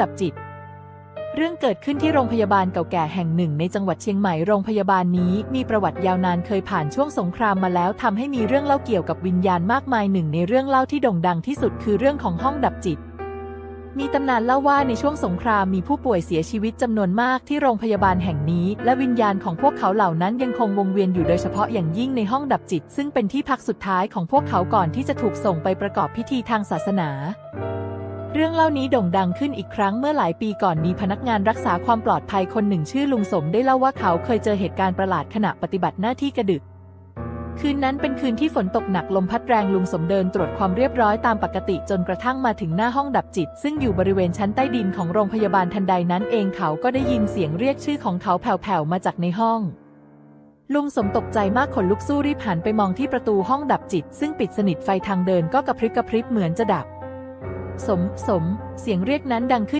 ดับจิต เรื่องเกิดขึ้นที่โรงพยาบาลเก่าแก่แห่งหนึ่งในจังหวัดเชียงใหม่ โรงพยาบาลนี้มีประวัติยาวนานเคยผ่านช่วงสงครามมาแล้วทำให้มีเรื่องเล่าเกี่ยวกับวิญญาณมากมายหนึ่งในเรื่องเล่าที่โด่งดังที่สุดคือเรื่องของห้องดับจิตมีตำนานเล่าว่าในช่วงสงครามมีผู้ป่วยเสียชีวิตจำนวนมากที่โรงพยาบาลแห่งนี้ และวิญญาณของพวกเขาเหล่านั้นยังคงวงเวียนอยู่โดยเฉพาะอย่างยิ่งในห้องดับจิต ซึ่งเป็นที่พักสุดท้ายของพวกเขาก่อนที่จะถูกส่งไปประกอบพิธีทางศาสนา เรื่องเล่านี้โด่งดังขึ้นอีกครั้งเมื่อหลายปีก่อนมีพนักงานรักษาความปลอดภัยคนหนึ่งชื่อลุงสมได้เล่าว่าเขาเคยเจอเหตุการณ์ประหลาดขณะปฏิบัติหน้าที่กระดึก คืนนั้นเป็นคืนที่ฝนตกหนักลมพัดแรงลุงสมเดินตรวจความเรียบร้อยตามปกติจนกระทั่งมาถึงหน้าห้องดับจิต ซึ่งอยู่บริเวณชั้นใต้ดินของโรงพยาบาลทันใดนั้นเองเขาก็ได้ยินเสียงเรียกชื่อของเขาแผ่วๆมาจากในห้องลุงสมตกใจมากขนลุกสู้รีบหันไปมองที่ประตูห้องดับจิต ซึ่งปิดสนิทไฟทางเดินก็กระพริบกระพริบเหมือนจะดับ สม สม เสียงเรียกนั้นดังขึ้น